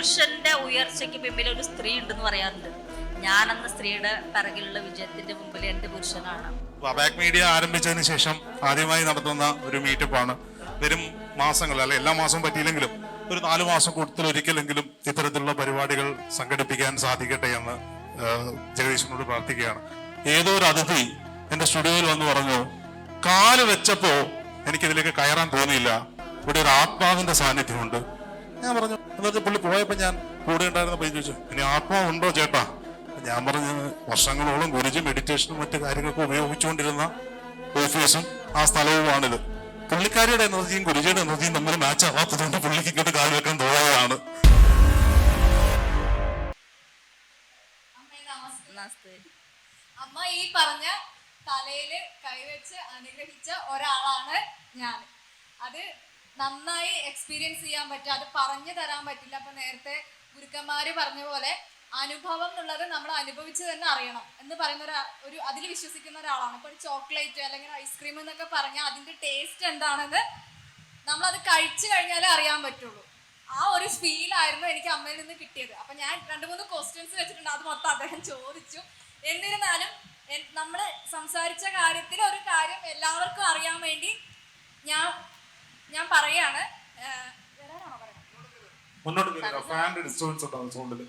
പുരുഷന്റെ ഉയർച്ചയ്ക്ക് പിമ്പിൽ ഒരു സ്ത്രീ ഉണ്ടെന്ന് പറയാറുണ്ട്. ഞാനെന്ന സ്ത്രീയുടെ പിറകിലുള്ള വിജയത്തിന്റെ മുമ്പിൽ എന്റെ പുരുഷനാണ്. മീഡിയ ആരംഭിച്ചതിന് ശേഷം ആദ്യമായി നടത്തുന്ന ഒരു മീറ്റപ്പ് ആണ് വരും മാസങ്ങൾ അല്ലെ എല്ലാ മാസവും പറ്റിയില്ലെങ്കിലും ഒരു നാലു മാസം കൂടുതൽ ഒരിക്കലെങ്കിലും ഇത്തരത്തിലുള്ള പരിപാടികൾ സംഘടിപ്പിക്കാൻ സാധിക്കട്ടെ എന്ന് ജഗദീശനോട് പ്രാർത്ഥിക്കുകയാണ്. ഏതോ ഒരു അതിഥി എന്റെ സ്റ്റുഡിയോയിൽ വന്ന് പറഞ്ഞു കാൽ വെച്ചപ്പോ എനിക്കിതിലേക്ക് കയറാൻ തോന്നിയില്ല. ഇവിടെ ഒരു ആത്മാവിന്റെ സാന്നിധ്യമുണ്ട്. ഞാൻ പറഞ്ഞു എന്നിട്ട് പുള്ളി പോയപ്പോ ഞാൻ കൂടെ ഉണ്ടായിരുന്ന പൈസ ചോദിച്ചു ഇനി ആത്മാവുണ്ടോ ചേട്ടാ? ഞാൻ പറഞ്ഞു വർഷങ്ങളോളം ഗുരുജി മെഡിറ്റേഷനും മറ്റു കാര്യങ്ങളൊക്കെ ഉപയോഗിച്ചുകൊണ്ടിരുന്ന ഓഫീസും ആ സ്ഥലവുമാണിത് പുള്ളിക്കാരിയുടെ എനർജിയും ഗുരുജിയുടെ എനർജിയും തമ്മിൽ മാച്ച് ആവാത്തതുകൊണ്ട് പുള്ളിക്ക് ഇങ്ങോട്ട് കാൽ വെക്കാൻ തോന്നുകയാണ് അമ്മേ ഈ പറഞ്ഞ തലയിൽ കൈവച്ച് അനുഗ്രഹിച്ച ഒരാളാണ് ഞാൻ അത് നന്നായി എക്സ്പീരിയൻസ് ചെയ്യാൻ പറ്റും. അത് പറഞ്ഞു തരാൻ പറ്റില്ല. അപ്പൊ നേരത്തെ ഗുരുക്കന്മാര് പറഞ്ഞ പോലെ അനുഭവം എന്നുള്ളത് നമ്മൾ അനുഭവിച്ച് തന്നെ അറിയണം എന്ന് പറയുന്ന ഒരു ഒരു അതിൽ വിശ്വസിക്കുന്ന ഒരാളാണ്. ഇപ്പൊ ചോക്ലേറ്റ് അല്ലെങ്കിൽ ഐസ്ക്രീം എന്നൊക്കെ പറഞ്ഞാൽ അതിന്റെ ടേസ്റ്റ് എന്താണെന്ന് നമ്മൾ അത് കഴിച്ചു കഴിഞ്ഞാലേ അറിയാൻ പറ്റുള്ളൂ. ആ ഒരു ഫീൽ ആയിരുന്നു എനിക്ക് അമ്മയിൽ നിന്ന് കിട്ടിയത്. അപ്പൊ ഞാൻ രണ്ട് മൂന്ന് ക്വസ്റ്റ്യൻസ് വെച്ചിട്ടുണ്ട്. അത് മൊത്തം അദ്ദേഹം ചോദിച്ചു. എന്നിരുന്നാലും നമ്മൾ സംസാരിച്ച കാര്യത്തിൽ ഒരു കാര്യം എല്ലാവർക്കും അറിയാൻ വേണ്ടി ഞാൻ ഞാൻ പറയാണ് മുന്നോട്ട് കേൾക്കുക പറയുന്നത്? മുന്നോട്ട് ഫാന്റെ ഡിസ്റ്റർബൻസ് ഉണ്ടാവും സൗണ്ടിൽ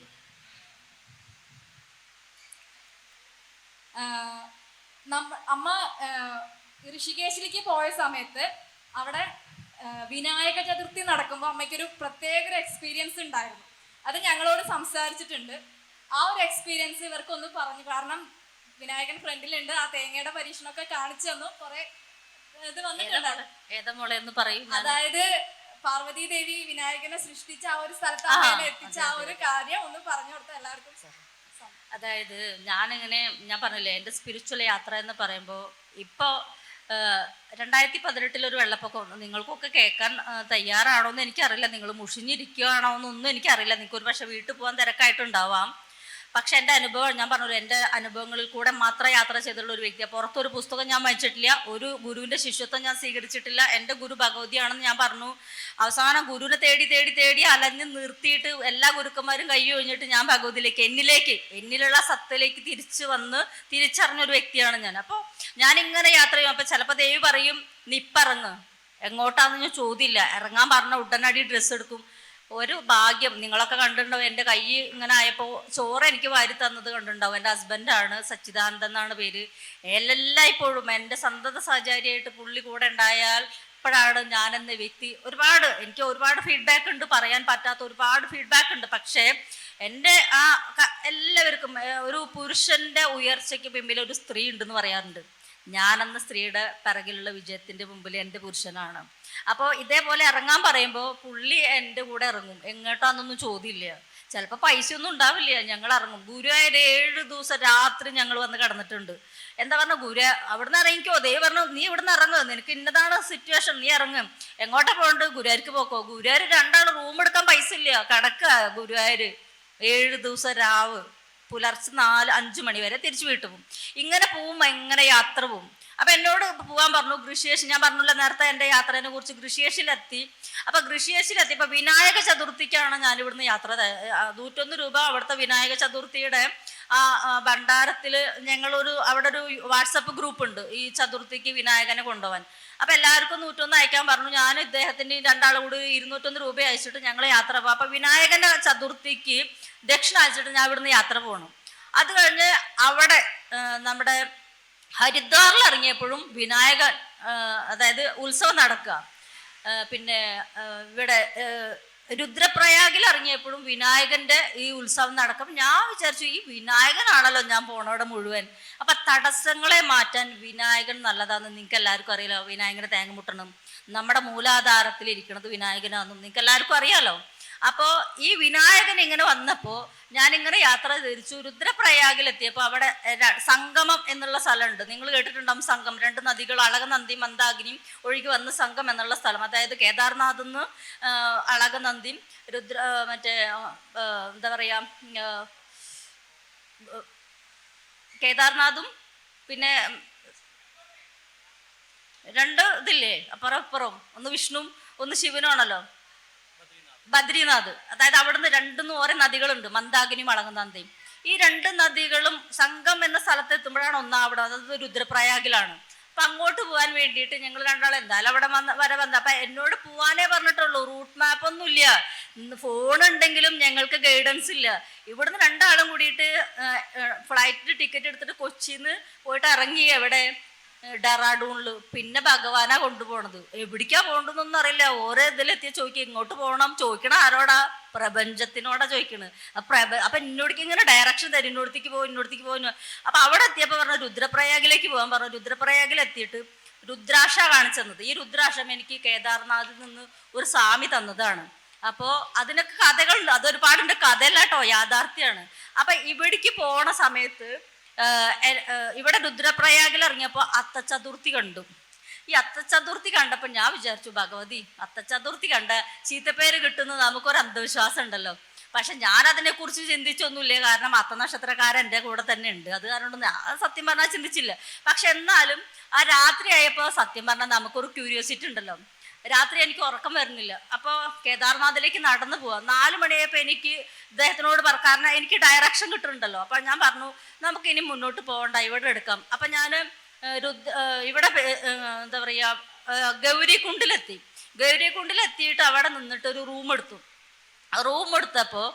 അമ്മ ഋഷികേശിലേക്ക് പോയ സമയത്ത് അവിടെ വിനായക ചതുർത്ഥി നടക്കുമ്പോൾ അമ്മയ്ക്കൊരു പ്രത്യേക ഒരു എക്സ്പീരിയൻസ് ഉണ്ടായിരുന്നു. അത് ഞങ്ങളോട് സംസാരിച്ചിട്ടുണ്ട്. ആ ഒരു എക്സ്പീരിയൻസ് ഇവർക്കൊന്ന് പറഞ്ഞു കാരണം വിനായകൻ ഫ്രണ്ടിലുണ്ട് ആ തേങ്ങയുടെ പരീക്ഷണമൊക്കെ കാണിച്ചു തന്നു. കുറെ ഇത്? ഏതാ മോളെ? എന്ന് പറയും അതായത് പാർവതി ദേവി വിനായകനെ സൃഷ്ടിച്ച ആ ഒരു സ്ഥലത്ത് എത്തിച്ച ആ ഒരു കാര്യം ഒന്ന് പറഞ്ഞു കൊടുത്ത എല്ലാവർക്കും അതായത് ഞാനിങ്ങനെ ഞാൻ പറഞ്ഞില്ലേ എന്റെ സ്പിരിച്വൽ യാത്ര എന്ന് പറയുമ്പോൾ ഇപ്പോൾ രണ്ടായിരത്തി പതിനെട്ടിൽ ഒരു വെള്ളപ്പൊക്കം വന്നു. നിങ്ങൾക്കൊക്കെ കേൾക്കാൻ തയ്യാറാണോ എന്ന് എനിക്കറിയില്ല. നിങ്ങൾ മുഷിഞ്ഞിരിക്കുകയാണോ എന്നൊന്നും എനിക്കറിയില്ല. നിങ്ങൾക്ക് ഒരു പക്ഷേ വീട്ടിൽ പോകാൻ തിരക്കായിട്ടുണ്ടാവാം. പക്ഷെ എന്റെ അനുഭവം ഞാൻ പറഞ്ഞു എന്റെ അനുഭവങ്ങളിൽ കൂടെ മാത്രം യാത്ര ചെയ്തിട്ടുള്ള ഒരു വ്യക്തിയാണ് പുറത്തൊരു പുസ്തകം ഞാൻ വായിച്ചിട്ടില്ല. ഒരു ഗുരുവിന്റെ ശിഷ്യത്വം ഞാൻ സ്വീകരിച്ചിട്ടില്ല. എന്റെ ഗുരു ഭഗവതിയാണെന്ന് ഞാൻ പറഞ്ഞു. അവസാനം ഗുരുവിനെ തേടി തേടി തേടി അലഞ്ഞ് നിർത്തിയിട്ട് എല്ലാ ഗുരുക്കന്മാരും കൈ ഒഴിഞ്ഞിട്ട് ഞാൻ ഭഗവതിയിലേക്ക് എന്നിലേക്ക് എന്നിലുള്ള സത്തയിലേക്ക് തിരിച്ചു വന്ന് തിരിച്ചറിഞ്ഞ ഒരു വ്യക്തിയാണ് ഞാൻ. അപ്പോൾ ഞാനിങ്ങനെ യാത്ര ചെയ്യും. അപ്പോൾ ചിലപ്പോൾ ദേവി പറയും നിപ്പറങ്ങ് എങ്ങോട്ടാണെന്ന് ഞാൻ ചോദ്യമില്ല ഇറങ്ങാൻ പറഞ്ഞ ഉടനടി ഡ്രസ്സ് എടുക്കും. ഒരു ഭാഗ്യം. നിങ്ങളൊക്കെ കണ്ടിട്ടുണ്ടാവും എന്റെ കൈ ഇങ്ങനെ ആയപ്പോൾ ചോറ് എനിക്ക് വാരി തന്നത് കണ്ടിട്ടുണ്ടാവും. എന്റെ ഹസ്ബൻഡാണ് സച്ചിദാനന്ദൻ എന്നാണ് പേര്. എല്ലായ്പ്പോഴും എന്റെ സന്തത സഹചാരിയായിട്ട് പുള്ളി കൂടെ ഉണ്ടായാൽ ഇപ്പോഴാണ് ഞാനെന്ന വ്യക്തി. ഒരുപാട് എനിക്ക് ഒരുപാട് ഫീഡ്ബാക്ക് ഉണ്ട് പറയാൻ പറ്റാത്ത ഒരുപാട് ഫീഡ്ബാക്ക് ഉണ്ട്. പക്ഷേ എന്റെ ആ എല്ലാവർക്കും ഒരു പുരുഷന്റെ ഉയർച്ചയ്ക്ക് പിമ്പിൽ ഒരു സ്ത്രീ ഉണ്ടെന്ന് പറയാറുണ്ട്. ഞാനെന്ന സ്ത്രീയുടെ പിറകിലുള്ള വിജയത്തിന്റെ മുമ്പിൽ എന്റെ പുരുഷനാണ്. അപ്പോൾ ഇതേപോലെ ഇറങ്ങാൻ പറയുമ്പോൾ പുള്ളി എന്റെ കൂടെ ഇറങ്ങും. എങ്ങോട്ടാന്നൊന്നും ചോദ്യമില്ല ചിലപ്പോൾ പൈസ ഒന്നും ഉണ്ടാവില്ല. ഞങ്ങൾ ഇറങ്ങും. ഗുരുവായൂർ ഏഴ് ദിവസം രാത്രി ഞങ്ങൾ വന്ന് കിടന്നിട്ടുണ്ട്. എന്താ പറഞ്ഞ ഗുരു അവിടുന്ന് ഇറങ്ങിക്കോ ദൈവം പറഞ്ഞു നീ ഇവിടുന്ന് ഇറങ്ങും. നിനക്ക് ഇന്നതാണ് സിറ്റുവേഷൻ നീ ഇറങ്ങും. എങ്ങോട്ടാ പോകണ്ട്? ഗുരുവായൂർക്ക് പോക്കോ? ഗുരുവായൂർ രണ്ടാൾ റൂം എടുക്കാൻ പൈസ ഇല്ല. കിടക്കുക ഗുരുവായൂർ ഏഴ് ദിവസം രാവ്. പുലർച്ചെ നാല് അഞ്ച് മണി വരെ തിരിച്ചു വീട്ടു പോകും. ഇങ്ങനെ പോവും എങ്ങനെ യാത്ര പോവും. അപ്പം എന്നോട് പോകാൻ പറഞ്ഞു കൃഷിയേഷ് ഞാൻ പറഞ്ഞില്ല നേരത്തെ എന്റെ യാത്രേനെ കുറിച്ച് ഗൃഷിയേഷിലെത്തി അപ്പം ഗൃഷിയേഷിലെത്തി ഇപ്പം വിനായക ചതുർത്ഥിക്കാണ് ഞാൻ ഇവിടുന്ന് യാത്ര നൂറ്റൊന്ന് രൂപ അവിടുത്തെ വിനായക ചതുർത്ഥിയുടെ ആ ഭണ്ഡാരത്തിൽ ഞങ്ങളൊരു അവിടെ ഒരു വാട്സപ്പ് ഗ്രൂപ്പ് ഉണ്ട് ഈ ചതുർത്ഥിക്ക് വിനായകനെ കൊണ്ടുപോകാൻ അപ്പം എല്ലാവർക്കും നൂറ്റൊന്ന് അയക്കാൻ പറഞ്ഞു. ഞാൻ ഇദ്ദേഹത്തിന്റെ രണ്ടാളും കൂടി ഇരുന്നൂറ്റൊന്ന് രൂപ അയച്ചിട്ട് ഞങ്ങൾ യാത്ര പോകാം അപ്പം വിനായകന്റെ ചതുർത്ഥിക്ക് ദക്ഷിണ അയച്ചിട്ട് ഞാൻ ഇവിടുന്ന് യാത്ര പോകണം അത് കഴിഞ്ഞ് അവിടെ നമ്മുടെ ഹരിദ്വാറിൽ ഇറങ്ങിയപ്പോഴും വിനായകൻ അതായത് ഉത്സവം നടക്കുക. പിന്നെ ഇവിടെ രുദ്രപ്രയാഗിൽ ഇറങ്ങിയപ്പോഴും വിനായകന്റെ ഈ ഉത്സവം നടക്കും. ഞാൻ വിചാരിച്ചു ഈ വിനായകനാണല്ലോ ഞാൻ പോണവിടെ മുഴുവൻ. അപ്പൊ തടസ്സങ്ങളെ മാറ്റാൻ വിനായകൻ നല്ലതാണെന്ന് നിങ്ങൾക്ക് എല്ലാവർക്കും അറിയാലോ. വിനായകനെ തേങ്ങ മുട്ടണം. നമ്മുടെ മൂലാധാരത്തിൽ ഇരിക്കുന്നത് വിനായകനാണെന്നും നിങ്ങൾക്ക് എല്ലാവർക്കും അറിയാലോ. അപ്പോൾ ഈ വിനായകൻ ഇങ്ങനെ വന്നപ്പോൾ ഞാനിങ്ങനെ യാത്ര തിരിച്ചു രുദ്രപ്രയാഗിലെത്തിയപ്പോൾ അവിടെ സംഗമം എന്നുള്ള സ്ഥലമുണ്ട്. നിങ്ങൾ കേട്ടിട്ടുണ്ടാവും സംഗം രണ്ട് നദികൾ അളകനന്ദി മന്ദാകിനിയും ഒഴുകി വന്ന സംഘം എന്നുള്ള സ്ഥലം. അതായത് കേദാർനാഥിൽ നിന്ന് അളകനന്ദിയും രുദ്ര മറ്റേ എന്താ പറയുക കേദാർനാഥും പിന്നെ രണ്ട് ഇതില്ലേ അപ്പുറം അപ്പുറം ഒന്ന് വിഷ്ണുവും ഒന്ന് ശിവനുമാണല്ലോ. ബദ്രിനാഥ്. അതായത് അവിടുന്ന് രണ്ട് ഓരോ നദികളുണ്ട്. മന്ദാകിനി മളങ്ങനന്ദയും ഈ രണ്ട് നദികളും സംഘം എന്ന സ്ഥലത്തെത്തുമ്പോഴാണ് ഒന്നാവിടെ അതായത് രുദ്രപ്രയാഗിലാണ്. അപ്പൊ അങ്ങോട്ട് പോകാൻ വേണ്ടിയിട്ട് ഞങ്ങൾ രണ്ടാളും എന്തായാലും അവിടെ വന്ന വരെ വന്ന. അപ്പൊ എന്നോട് പോവാനേ പറഞ്ഞിട്ടുള്ളൂ. റൂട്ട് മാപ്പ് ഒന്നുമില്ല ഫോൺ ഉണ്ടെങ്കിലും ഞങ്ങൾക്ക് ഗൈഡൻസ് ഇല്ല. ഇവിടുന്ന് രണ്ടാളും കൂടിയിട്ട് ഫ്ലൈറ്റിൽ ടിക്കറ്റ് എടുത്തിട്ട് കൊച്ചിന്ന് പോയിട്ട് ഇറങ്ങി. എവിടെ? ഡെറാഡൂണിൽ പിന്നെ ഭഗവാനാ കൊണ്ടുപോണത്. എവിടേക്കാ പോകണ്ടെന്നൊന്നും അറിയില്ല. ഓരോ ഇതിലെത്തിയ ചോദിക്കുക ഇങ്ങോട്ട് പോകണം ചോദിക്കണ ആരോടാ? പ്രപഞ്ചത്തിനോടാ ചോദിക്കണത് പ്രപ അപ്പൊ എന്നോടേക്ക് ഇങ്ങനെ ഡയറക്ഷൻ തരും. ഇന്നോടത്തേക്ക് പോകും ഇന്നോടത്തേക്ക് പോകുന്നു അപ്പൊ അവിടെ എത്തിയപ്പോ പറഞ്ഞു രുദ്രപ്രയാഗിലേക്ക് പോകാൻ പറഞ്ഞു. രുദ്രപ്രയാഗിൽ എത്തിയിട്ട് രുദ്രാക്ഷ കാണിച്ചത് ഈ രുദ്രാക്ഷം എനിക്ക് കേദാർനാഥിൽ നിന്ന് ഒരു സ്വാമി തന്നതാണ്. അപ്പോ അതിനൊക്കെ കഥകളുണ്ട്. അതൊരുപാടുണ്ട്. കഥയല്ല കേട്ടോ യാഥാർത്ഥ്യമാണ് അപ്പൊ ഇവിടേക്ക് പോണ സമയത്ത് ഇവിടെ രുദ്രപ്രയാഗിൽ ഇറങ്ങിയപ്പോൾ അത്തച്ചതുർത്ഥി കണ്ടു. ഈ അത്തച്ചതുർത്ഥി കണ്ടപ്പോൾ ഞാൻ വിചാരിച്ചു ഭഗവതി അത്തച്ചതുർത്ഥി കണ്ട ചീത്തപ്പേര് കിട്ടുന്നത് നമുക്കൊരു അന്ധവിശ്വാസം ഉണ്ടല്ലോ. പക്ഷെ ഞാൻ അതിനെക്കുറിച്ച് ചിന്തിച്ചൊന്നുമില്ല കാരണം അത്ത നക്ഷത്രക്കാരൻ എന്റെ കൂടെ തന്നെ ഉണ്ട്. അത് കാരണം സത്യം പറഞ്ഞാൽ ചിന്തിച്ചില്ല. പക്ഷെ എന്നാലും ആ രാത്രി ആയപ്പോൾ സത്യം പറഞ്ഞാൽ നമുക്കൊരു ക്യൂരിയോസിറ്റി ഉണ്ടല്ലോ. രാത്രി എനിക്ക് ഉറക്കം വരുന്നില്ല. അപ്പോൾ കേദാർനാഥിലേക്ക് നടന്നു പോവാം. നാല് മണിയായപ്പോൾ എനിക്ക് ഇദ്ദേഹത്തിനോട് പറ കാരണം എനിക്ക് ഡയറക്ഷൻ കിട്ടുന്നുണ്ടല്ലോ. അപ്പോൾ ഞാൻ പറഞ്ഞു നമുക്ക് ഇനി മുന്നോട്ട് പോകണ്ട ഇവിടെ എടുക്കാം. അപ്പം ഞാൻ ഇവിടെ പേ- ഏഹ്, എന്താ പറയുക ഗൗരിക്കുണ്ടിലെത്തി ഗൗരിക്കുണ്ടിലെത്തിയിട്ട് അവിടെ നിന്നിട്ട് ഒരു റൂം എടുത്തു. റൂം എടുത്തപ്പോൾ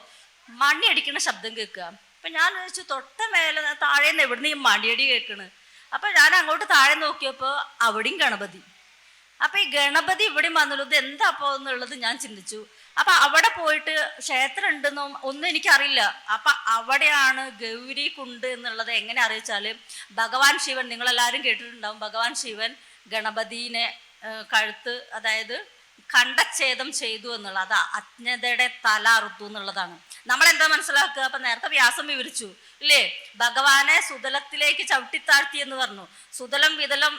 മണി അടിക്കുന്ന ശബ്ദം കേൾക്കുക. അപ്പം ഞാൻ ചോദിച്ചു തൊട്ട മേലെ താഴേന്ന് എവിടുന്ന് ഈ മണിയടി കേൾക്കണ്? അപ്പം ഞാൻ അങ്ങോട്ട് താഴെ നോക്കിയപ്പോൾ അവിടെയും ഗണപതി. അപ്പൊ ഈ ഗണപതി ഇവിടെ വന്നുള്ളത് എന്താ അപ്പോ എന്നുള്ളത് ഞാൻ ചിന്തിച്ചു. അപ്പൊ അവിടെ പോയിട്ട് ക്ഷേത്രം ഉണ്ടെന്നും ഒന്നും എനിക്കറിയില്ല. അപ്പൊ അവിടെയാണ് ഗൗരി കുണ്ട് എന്നുള്ളത് എങ്ങനെ അറിയിച്ചാൽ ഭഗവാൻ ശിവൻ നിങ്ങളെല്ലാവരും കേട്ടിട്ടുണ്ടാവും. ഭഗവാൻ ശിവൻ ഗണപതിനെ കഴുത്ത് അതായത് കണ്ടച്ഛേദം ചെയ്തു എന്നുള്ള അതാ അജ്ഞതയുടെ തല അറുത്തു എന്നുള്ളതാണ്. നമ്മൾ എന്താ മനസ്സിലാക്കുക? അപ്പൊ നേരത്തെ വ്യാസം വിവരിച്ചു ഇല്ലേ? ഭഗവാനെ സുതലത്തിലേക്ക് ചവിട്ടിത്താഴ്ത്തി എന്ന് പറഞ്ഞു. സുതലം വിതലം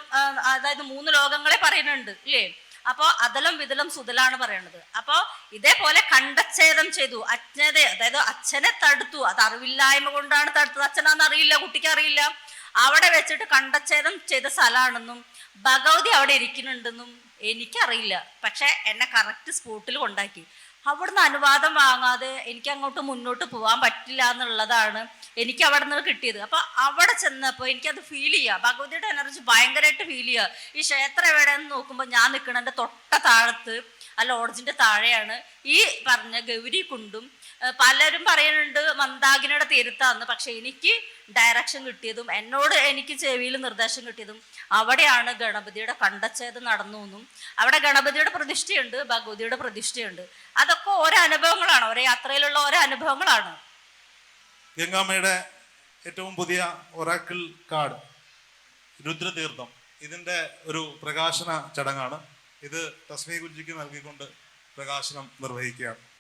അതായത് മൂന്ന് ലോകങ്ങളെ പറയുന്നുണ്ട് ഇല്ലേ? അപ്പോ അതലം വിതലം സുതലാണ് പറയണത്. അപ്പോ ഇതേപോലെ കണ്ടച്ഛേദം ചെയ്തു അജ്ഞത അതായത് അച്ഛനെ തടുത്തു. അത് അറിവില്ലായ്മ കൊണ്ടാണ് തടുത്തത്. അച്ഛനാന്ന് അറിയില്ല കുട്ടിക്ക് അറിയില്ല. അവിടെ വെച്ചിട്ട് കണ്ടച്ഛേദം ചെയ്ത സ്ഥലമാണെന്നും ഭഗവതി അവിടെ ഇരിക്കുന്നുണ്ടെന്നും എനിക്കറിയില്ല. പക്ഷെ എന്നെ കറക്റ്റ് സ്പോട്ടിൽ കൊണ്ടാക്കി. അവിടുന്ന് അനുവാദം വാങ്ങാതെ എനിക്ക് അങ്ങോട്ട് മുന്നോട്ട് പോകാൻ പറ്റില്ല എന്നുള്ളതാണ് എനിക്ക് അവിടെ നിന്ന് കിട്ടിയത്. അപ്പൊ അവിടെ ചെന്നപ്പോൾ എനിക്കത് ഫീൽ ചെയ്യുക ഭഗവതിയുടെ എനർജി ഭയങ്കരമായിട്ട് ഫീൽ ചെയ്യുക ഈ ക്ഷേത്രം എവിടെയെന്ന് നോക്കുമ്പോൾ ഞാൻ നിൽക്കണതിന്റെ തൊട്ട താഴത്ത് ആ ലോഡ്ജിന്റെ താഴെയാണ് ഈ പറഞ്ഞ ഗൗരി കുണ്ടും പലരും പറയുന്നുണ്ട് മന്ദാകിനിയുടെ തിരുത്താന്ന്. പക്ഷെ എനിക്ക് ഡയറക്ഷൻ കിട്ടിയതും എന്നോട് എനിക്ക് ചെവിയിൽ നിർദ്ദേശം കിട്ടിയതും അവിടെയാണ് ഗണപതിയുടെ കണ്ടച്ഛേദം നടന്നു എന്നും അവിടെ ഗണപതിയുടെ പ്രതിഷ്ഠയുണ്ട് ഭഗവതിയുടെ പ്രതിഷ്ഠയുണ്ട്. അതൊക്കെ ഓരോ അനുഭവങ്ങളാണ്. ഓരോ യാത്രയിലുള്ള ഓരോ അനുഭവങ്ങളാണ്. ഗംഗാമ്മയുടെ ഏറ്റവും പുതിയ ഒറാക്കിൾ കാർഡ് രുദ്രതീർത്ഥം. ഇതിന്റെ ഒരു പ്രകാശന ചടങ്ങാണ്. ഇത് തസ്മി ഗുരുജിക്ക് നൽകിക്കൊണ്ട് പ്രകാശനം നിർവഹിക്കുകയാണ്.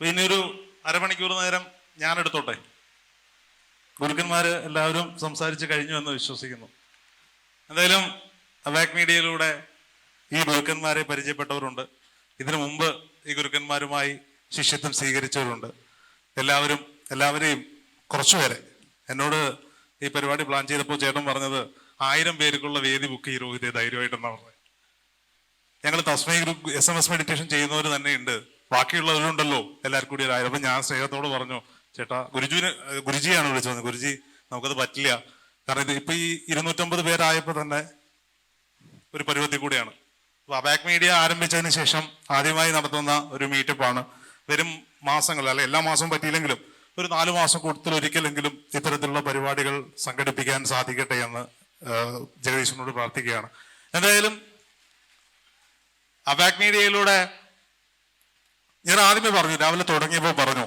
പിന്നെ ഒരു അരമണിക്കൂർ നേരം ഞാൻ എടുത്തോട്ടെ ഗുരുക്കന്മാര് എല്ലാവരും സംസാരിച്ച് കഴിഞ്ഞു എന്ന് വിശ്വസിക്കുന്നു. എന്തായാലും അവാക് മീഡിയയിലൂടെ ഈ ഗുരുക്കന്മാരെ പരിചയപ്പെട്ടവരുണ്ട്. ഇതിനു മുമ്പ് ഈ ഗുരുക്കന്മാരുമായി ശിഷ്യത്വം സ്വീകരിച്ചവരുണ്ട്. എല്ലാവരും എല്ലാവരെയും കുറച്ചുപേരെ എന്നോട് ഈ പരിപാടി പ്ലാൻ ചെയ്തപ്പോൾ ചേട്ടൻ പറഞ്ഞത് ആയിരം പേർക്കുള്ള വേദി ബുക്ക് ചെയ്ത് രോഹിതേ ധൈര്യമായിട്ടെന്നാണ് പറഞ്ഞത്. ഞങ്ങൾ Tasmai group S M S meditation ചെയ്യുന്നവർ തന്നെ ഉണ്ട് ബാക്കിയുള്ളവരുണ്ടല്ലോ. എല്ലാവർക്കും കൂടി അപ്പൊ ഞാൻ സ്നേഹത്തോട് പറഞ്ഞു ചേട്ടാ ഗുരുജുവിന് ഗുരുജിയാണ് വിളിച്ചത്. ഗുരുജി നമുക്കത് പറ്റില്ല. കാരണം ഇത് ഇപ്പൊ ഈ ഇരുന്നൂറ്റമ്പത് പേരായപ്പോ തന്നെ ഒരു പരുവത്തിൽ കൂടിയാണ്. അപ്പൊ അബാക് മീഡിയ ആരംഭിച്ചതിന് ശേഷം ആദ്യമായി നടത്തുന്ന ഒരു മീറ്റപ്പാണ്. വരും മാസങ്ങൾ അല്ലെ എല്ലാ മാസവും പറ്റിയില്ലെങ്കിലും ഒരു നാലു മാസം കൂടുതൽ ഒരിക്കലെങ്കിലും ഇത്തരത്തിലുള്ള പരിപാടികൾ സംഘടിപ്പിക്കാൻ സാധിക്കട്ടെ എന്ന് ജഗദീശനോട് പ്രാർത്ഥിക്കുകയാണ്. എന്തായാലും അബാക് മീഡിയയിലൂടെ ഞാൻ ആദ്യമേ പറഞ്ഞു രാവിലെ തുടങ്ങിയപ്പോൾ പറഞ്ഞു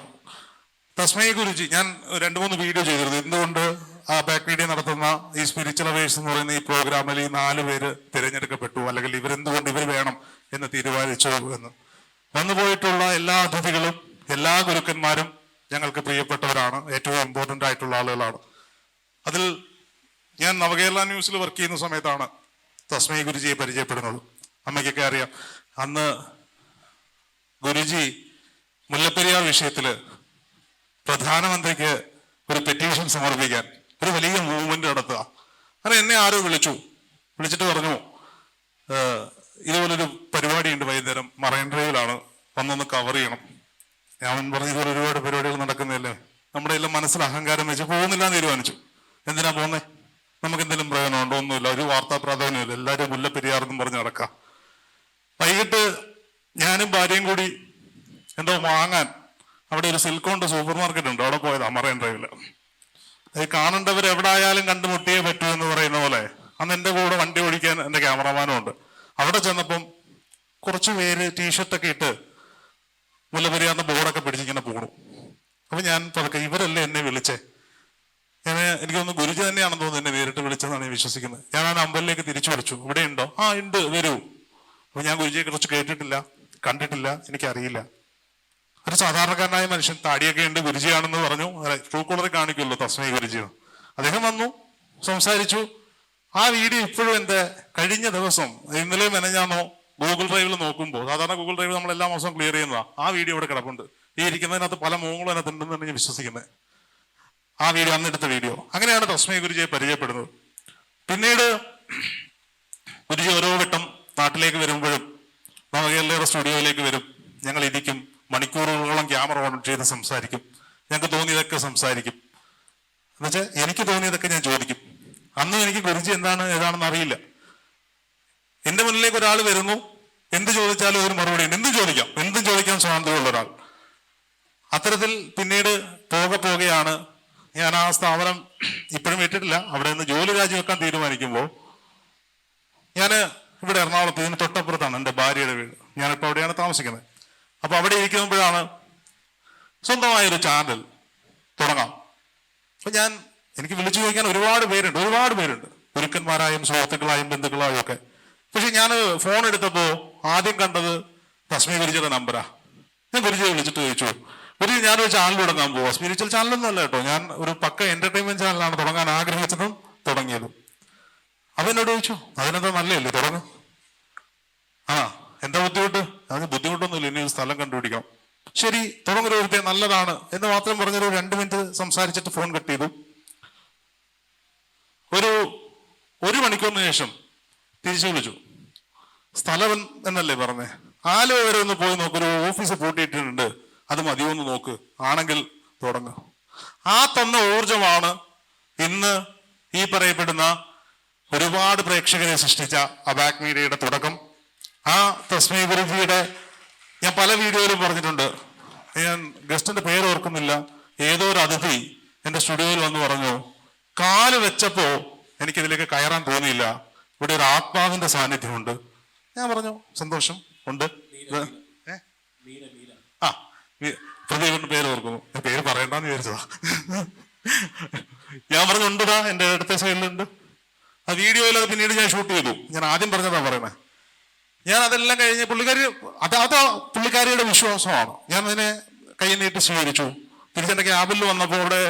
തസ്മൈ ഗുരുജി ഞാൻ രണ്ട് മൂന്ന് വീഡിയോ ചെയ്തിരുന്നു. എന്തുകൊണ്ട് ആ ബാക്ക് വീഡിയോ നടത്തുന്ന ഈ സ്പിരിച്വൽ അവേഴ്സ് എന്ന് പറയുന്ന ഈ പ്രോഗ്രാമിൽ ഈ നാല് പേര് തിരഞ്ഞെടുക്കപ്പെട്ടു? അല്ലെങ്കിൽ ഇവരെന്തുകൊണ്ട് ഇവർ വേണം എന്ന് തീരുമാനിച്ചു എന്ന്. വന്നു പോയിട്ടുള്ള എല്ലാ അതിഥികളും എല്ലാ ഗുരുക്കന്മാരും ഞങ്ങൾക്ക് പ്രിയപ്പെട്ടവരാണ്. ഏറ്റവും ഇമ്പോർട്ടന്റ് ആയിട്ടുള്ള ആളുകളാണ്. അതിൽ ഞാൻ നവകേരള ന്യൂസിൽ വർക്ക് ചെയ്യുന്ന സമയത്താണ് തസ്മൈ ഗുരുജിയെ പരിചയപ്പെടുന്നത്. അമ്മയ്ക്കൊക്കെ അറിയാം. അന്ന് ഗുരുജി മുല്ലപ്പെരിയാർ വിഷയത്തിൽ പ്രധാനമന്ത്രിക്ക് ഒരു പെറ്റീഷൻ സമർപ്പിക്കാൻ ഒരു വലിയ മൂവ്മെന്റ് നടത്തുക. അങ്ങനെ എന്നെ ആരോ വിളിച്ചു. വിളിച്ചിട്ട് പറഞ്ഞു "ഏഹ്, ഇതുപോലൊരു പരിപാടിയുണ്ട് വൈകുന്നേരം മറൈൻ ഡ്രൈവിലാണ് വന്നൊന്ന് കവർ ചെയ്യണം. ഞാൻ പറഞ്ഞു ഇതുപോലെ ഒരുപാട് പരിപാടികൾ നടക്കുന്നില്ലേ നമ്മുടെ എല്ലാം മനസ്സിൽ അഹങ്കാരം വെച്ച് പോകുന്നില്ല എന്ന് തീരുമാനിച്ചു. എന്തിനാ പോകുന്നേ? നമുക്ക് എന്തെങ്കിലും പ്രയോജനമുണ്ടോ? ഒന്നുമില്ല ഒരു വാർത്താ പ്രാധാന്യമില്ല എല്ലാവരും മുല്ലപ്പെരിയാറെന്നും പറഞ്ഞ് നടക്കാം വൈകിട്ട് ഞാനും ഭാര്യയും കൂടി എന്തോ വാങ്ങാൻ അവിടെ ഒരു സിൽക്കോണ്ട് സൂപ്പർ മാർക്കറ്റ് ഉണ്ട്. അവിടെ പോയത് മറൈൻ ഡ്രൈവിൽ. അത് കാണേണ്ടവർ എവിടെ ആയാലും കണ്ടുമുട്ടിയേ പറ്റൂ എന്ന് പറയുന്ന പോലെ അന്ന് എന്റെ കൂടെ വണ്ടി ഓടിക്കാൻ എന്റെ ക്യാമറമാനും ഉണ്ട്. അവിടെ ചെന്നപ്പം കുറച്ച് പേര് ടീഷർട്ടൊക്കെ ഇട്ട് മുല്ലപ്പെരിയാറിന്റെ ബോർഡൊക്കെ പിടിച്ചിങ്ങനെ പോണു. അപ്പൊ ഞാൻ പതുക്കെ ഇവരല്ലേ എന്നെ വിളിച്ചേ? ഞാൻ എനിക്കൊന്ന് ഗുരുജി തന്നെയാണെന്ന് തോന്നുന്നു എന്നെ നേരിട്ട് വിളിച്ചതെന്നാണ് ഞാൻ വിശ്വസിക്കുന്നത്. ഞാൻ ആ നമ്പറിലേക്ക് തിരിച്ചു വിളിച്ചു. ഇവിടെ ഉണ്ടോ ആ ഉണ്ട് വരൂ. അപ്പൊ ഞാൻ ഗുരുജിയെ കുറിച്ച് കേട്ടിട്ടില്ല. കണ്ടിട്ടില്ല എനിക്കറിയില്ല. ഒരു സാധാരണക്കാരനായ മനുഷ്യൻ താടിയൊക്കെ ഉണ്ട് ഗുരുജിയാണെന്ന് പറഞ്ഞു. ട്രൂ കോളറിൽ കാണിക്കുമല്ലോ തസ്മയ ഗുരുജി അദ്ദേഹം വന്നു സംസാരിച്ചു. ആ വീഡിയോ ഇപ്പോഴും എന്റെ കഴിഞ്ഞ ദിവസം ഇന്നലെ മെനഞ്ഞാന്നോ ഗൂഗിൾ ഡ്രൈവിൽ നോക്കുമ്പോൾ സാധാരണ ഗൂഗിൾ ഡ്രൈവ് നമ്മൾ എല്ലാ മാസവും ക്ലിയർ ചെയ്യുന്നതാ. ആ വീഡിയോ ഇവിടെ കിടപ്പുണ്ട്. ഈ ഇരിക്കുന്നതിനകത്ത് പല മോങ്ങളും അതിനകത്ത് ഉണ്ടെന്നാണ് ഞാൻ വിശ്വസിക്കുന്നത് ആ വീഡിയോ അന്നെടുത്ത വീഡിയോ. അങ്ങനെയാണ് തസ്മയ ഗുരുജിയെ പരിചയപ്പെടുന്നത്. പിന്നീട് ഗുരുജി ഓരോ വട്ടം നാട്ടിലേക്ക് വരുമ്പോഴും നവകേരളയുടെ സ്റ്റുഡിയോയിലേക്ക് വരും. ഞങ്ങൾ ഇരിക്കും. മണിക്കൂറുകളോളം ക്യാമറ ഓൺ ചെയ്ത് സംസാരിക്കും. ഞങ്ങൾക്ക് തോന്നിയതൊക്കെ സംസാരിക്കും. എന്നുവെച്ചാൽ എനിക്ക് തോന്നിയതൊക്കെ ഞാൻ ചോദിക്കും. അന്ന് എനിക്ക് ഗുരുജി എന്താണ് ഏതാണെന്ന് അറിയില്ല. എന്റെ മുന്നിലേക്ക് ഒരാൾ വരുന്നു. എന്ത് ചോദിച്ചാലും ഒരു മറുപടി ഉണ്ട്. എന്തും ചോദിക്കാം. എന്തും ചോദിക്കാൻ സ്വാതന്ത്ര്യമുള്ള ഒരാൾ. അത്തരത്തിൽ പിന്നീട് പോകെ പോകെയാണ് ഞാൻ ആ സ്ഥാപനം ഇപ്പോഴും വിട്ടിട്ടില്ല അവിടെ നിന്ന് ജോലി രാജിവെക്കാൻ തീരുമാനിക്കുമ്പോൾ ഞാൻ ഇവിടെ എറണാകുളത്ത് ഇതിന് തൊട്ടപ്പുറത്താണ് എന്റെ ഭാര്യയുടെ വീട്. ഞാനിപ്പോൾ അവിടെയാണ് താമസിക്കുന്നത്. അപ്പോൾ അവിടെ ഇരിക്കുമ്പോഴാണ് സ്വന്തമായൊരു ചാനൽ തുടങ്ങാം. അപ്പം ഞാൻ എനിക്ക് വിളിച്ചു ചോദിക്കാൻ ഒരുപാട് പേരുണ്ട് ഒരുപാട് പേരുണ്ട്. ഗുരുക്കന്മാരായും സുഹൃത്തുക്കളായും ബന്ധുക്കളായും ഒക്കെ. പക്ഷെ ഞാൻ ഫോൺ എടുത്തപ്പോൾ ആദ്യം കണ്ടത് തസ്മി ഗുരുജിയുടെ നമ്പറാ. ഞാൻ ഗുരുജിയെ വിളിച്ചിട്ട് ചോദിച്ചു ഗുരുജി ഞാനൊരു ചാനൽ തുടങ്ങാൻ പോവാ. സ്പിരിച്വൽ ചാനലൊന്നും അല്ല കേട്ടോ. ഞാൻ ഒരു പക്ക എന്റർടൈൻമെന്റ് ചാനലാണ് തുടങ്ങാൻ ആഗ്രഹിച്ചതും തുടങ്ങിയതും. അപ്പൊ എന്നോട് ചോദിച്ചു അതിനെന്താ നല്ലതല്ലേ തുറന്നു. ആ എന്താ ബുദ്ധിമുട്ട്? അതിന് ബുദ്ധിമുട്ടൊന്നുമില്ല ഇനി ഒരു സ്ഥലം കണ്ടുപിടിക്കാം. ശരി തുറന്നൊരു ഒരുത്തെ നല്ലതാണ് എന്ന് മാത്രം പറഞ്ഞൊരു രണ്ട് മിനിറ്റ് സംസാരിച്ചിട്ട് ഫോൺ കട്ട് ചെയ്തു. ഒരു ഒരു മണിക്കൂറിന് ശേഷം തിരിച്ചു വിളിച്ചു. സ്ഥലം എന്നല്ലേ പറഞ്ഞേ? ആലോ വരെ ഒന്ന് പോയി നോക്ക് ഒരു ഓഫീസ് പൂട്ടിയിട്ടുണ്ട് അത് മതിയൊന്ന് നോക്ക്. ആണെങ്കിൽ തുടങ്ങും. ആ തന്ന ഊർജമാണ് ഇന്ന് ഈ പറയപ്പെടുന്ന ഒരുപാട് പ്രേക്ഷകരെ സൃഷ്ടിച്ച അബാക് മീഡിയയുടെ തുടക്കം. ആ തസ്മി ഗുരുജിയുടെ ഞാൻ പല വീഡിയോയിലും പറഞ്ഞിട്ടുണ്ട്. ഞാൻ ഗസ്റ്റിന്റെ പേര് ഓർക്കുന്നില്ല. ഏതോ ഒരു അതിഥി എന്റെ സ്റ്റുഡിയോയിൽ വന്ന് പറഞ്ഞു കാൽ വെച്ചപ്പോ എനിക്കിതിലേക്ക് കയറാൻ തോന്നിയില്ല. ഇവിടെ ഒരു ആത്മാവിന്റെ സാന്നിധ്യമുണ്ട്. ഞാൻ പറഞ്ഞു സന്തോഷം ഉണ്ട്? ആ പ്രദീപിന്റെ പേര് ഓർക്കുന്നു. പേര് പറയണ്ടെന്ന് വിചാരിച്ചതാ. ഞാൻ പറഞ്ഞു ഉണ്ടതാ എന്റെ അടുത്ത സൈഡിലുണ്ട് ആ വീഡിയോയിൽ അത് പിന്നീട് ഞാൻ ഷൂട്ട് ചെയ്തു. ഞാൻ ആദ്യം പറഞ്ഞതാണ് പറയുന്നത് ഞാൻ അതെല്ലാം കഴിഞ്ഞ് പുള്ളിക്കാരി അത് അത് പുള്ളിക്കാരിയുടെ വിശ്വാസമാണ്. ഞാൻ അതിനെ കൈ നീട്ടി സ്വീകരിച്ചു. തിരിച്ചെന്റെ ക്യാബിൽ വന്നപ്പോൾ അവിടെ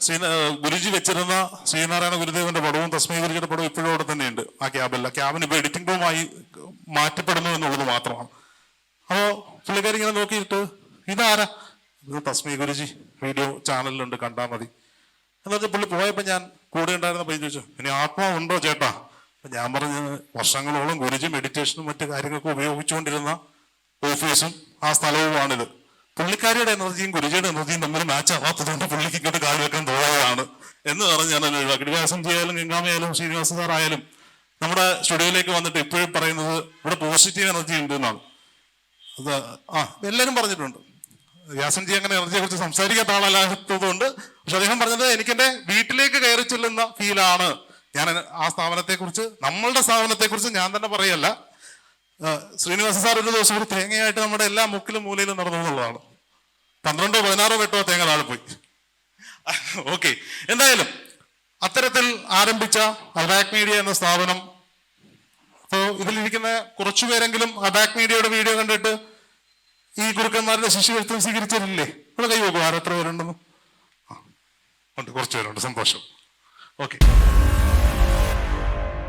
ശ്രീ ഗുരുജി വെച്ചിരുന്ന ശ്രീനാരായണ ഗുരുദേവന്റെ പടവും തസ്മി ഗുരുജിയുടെ പടവും ഇപ്പോഴും അവിടെ തന്നെയുണ്ട് ആ ക്യാബിൽ ആ ക്യാബിന് ഇപ്പോൾ എഡിറ്റിംഗ് റൂമായി മാറ്റപ്പെടുന്നു എന്നുള്ളത് മാത്രമാണ്. അപ്പോൾ പുള്ളിക്കാരി ഇങ്ങനെ നോക്കിയിട്ട് ഇതാരാ? ഇത് തസ്മി ഗുരുജി. വീഡിയോ ചാനലിലുണ്ട് കണ്ടാൽ മതി. എന്നുവെച്ചാൽ പുള്ളി പോയപ്പോൾ ഞാൻ കൂടെ ഉണ്ടായിരുന്ന പയ്യൻ ചോദിച്ചു ഇനി ആത്മാവുണ്ടോ ചേട്ടാ? ഞാൻ പറഞ്ഞ വർഷങ്ങളോളം ഗുരുജി മെഡിറ്റേഷനും മറ്റു കാര്യങ്ങൾക്കും ഉപയോഗിച്ചുകൊണ്ടിരുന്ന ഓഫീസും ആ സ്ഥലവുമാണിത്. പുള്ളിക്കാരിയുടെ എനർജിയും ഗുരുജിയുടെ എനർജിയും തമ്മിൽ മാച്ച് ആവാത്തതുകൊണ്ട് പുള്ളിക്ക് ഇങ്ങോട്ട് കാൽ വെക്കാൻ തോന്നുകയാണ് എന്ന് പറഞ്ഞ് ഞാൻ ഒഴിവാക്കി വ്യാസം ചെയ്യാലും ഗംഗാമയായാലും ശ്രീനിവാസ ആയാലും നമ്മുടെ സ്റ്റുഡിയോയിലേക്ക് വന്നിട്ട് ഇപ്പോഴും പറയുന്നത് ഇവിടെ പോസിറ്റീവ് എനർജി ഉണ്ട് എന്നാണ്. അത് ആ എല്ലാവരും പറഞ്ഞിട്ടുണ്ട്. വ്യാസൻജി അങ്ങനെ എനർജിയെ കുറിച്ച് സംസാരിക്കാത്ത ആളല്ലാത്തതുകൊണ്ട് പക്ഷെ അദ്ദേഹം പറഞ്ഞത് എനിക്ക് എന്റെ വീട്ടിലേക്ക് കയറി ചെല്ലുന്ന ഫീലാണ് ഞാൻ ആ സ്ഥാപനത്തെ കുറിച്ച് നമ്മളുടെ സ്ഥാപനത്തെ കുറിച്ച് ഞാൻ തന്നെ പറയല്ല. ശ്രീനിവാസ സാർ ഒരു ദിവസം ഒരു തേങ്ങയായിട്ട് നമ്മുടെ എല്ലാ മുക്കിലും മൂലയിലും നടന്നു എന്നുള്ളതാണ്. പന്ത്രണ്ടോ പതിനാറോ വെട്ടോ തേങ്ങ താഴെ പോയി. ഓക്കെ. എന്തായാലും അത്തരത്തിൽ ആരംഭിച്ച അബാക് മീഡിയ എന്ന സ്ഥാപനം അപ്പോൾ ഇതിലിരിക്കുന്ന കുറച്ചുപേരെങ്കിലും അബാക് മീഡിയയുടെ വീഡിയോ കണ്ടിട്ട് ഈ ഗുരുക്കന്മാരുടെ ശിഷ്യത്വം സ്വീകരിച്ചിട്ടില്ലേ ഇവിടെ കൈ നോക്കും ആരെത്ര പേരുണ്ടെന്ന്? ഉണ്ട് കുറച്ച് പേരുണ്ട്. സന്തോഷം. ഓക്കെ.